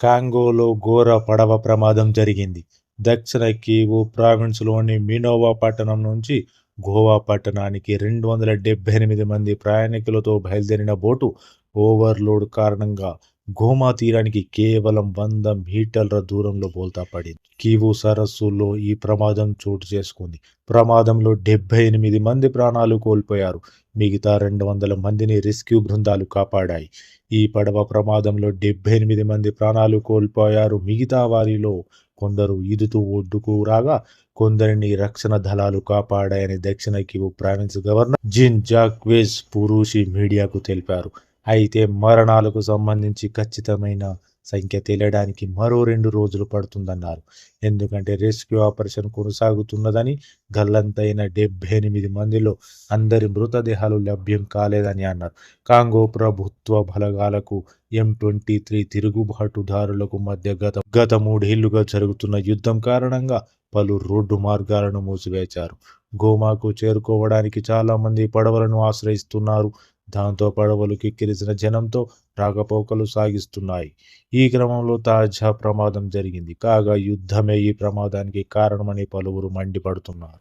కాంగోలో ఘోర పడవ ప్రమాదం జరిగింది. దక్షిణ కివు ప్రావిన్స్లోని మినోవా పట్టణం నుంచి గోవా పట్టణానికి రెండు వందల డెబ్బై ఎనిమిది మంది ప్రయాణికులతో బయలుదేరిన బోటు ఓవర్లోడ్ కారణంగా గోమా తీరానికి కేవలం వంద మీటర్ల దూరంలో బోల్తా పడింది. కివు సరస్సులో ఈ ప్రమాదం చోటు చేసుకుంది. ప్రమాదంలో డెబ్బై ఎనిమిది మంది ప్రాణాలు కోల్పోయారు. మిగతా రెండు వందల మందిని రెస్క్యూ బృందాలు కాపాడాయి. ఈ పడవ ప్రమాదంలో డెబ్బై ఎనిమిది మంది ప్రాణాలు కోల్పోయారు. మిగతా వారిలో కొందరు ఈదుతూ ఒడ్డుకు రాగా కొందరిని రక్షణ దళాలు కాపాడాయని దక్షిణ Kivu province governor Jean Jacques Purusi మీడియాకు తెలిపారు. అయితే మరణాలకు సంబంధించి ఖచ్చితమైన సంఖ్య తెలియడానికి మరో రెండు రోజులు పడుతుందన్నారు. ఎందుకంటే రెస్క్యూ ఆపరేషన్ కొనసాగుతున్నదని గల్లంతైన డెబ్బై ఎనిమిది మందిలో అందరి మృతదేహాలు లభ్యం కాలేదని అన్నారు. కాంగో ప్రభుత్వ బలగాలకు ఎం ట్వంటీ త్రీ తిరుగుబాటుదారులకు మధ్య గత గత మూడేళ్ళుగా జరుగుతున్న యుద్ధం కారణంగా పలు రోడ్డు మార్గాలను మూసివేశారు. గోమాకు చేరుకోవడానికి చాలామంది పడవలను ఆశ్రయిస్తున్నారు. దాంతో పడవలు కిక్కిరిసిన జనంతో రాకపోకలు సాగిస్తున్నాయి. ఈ క్రమంలో తాజా ప్రమాదం జరిగింది. కాగా యుద్ధమే ఈ ప్రమాదానికి కారణమని పలువురు మండిపడుతున్నారు.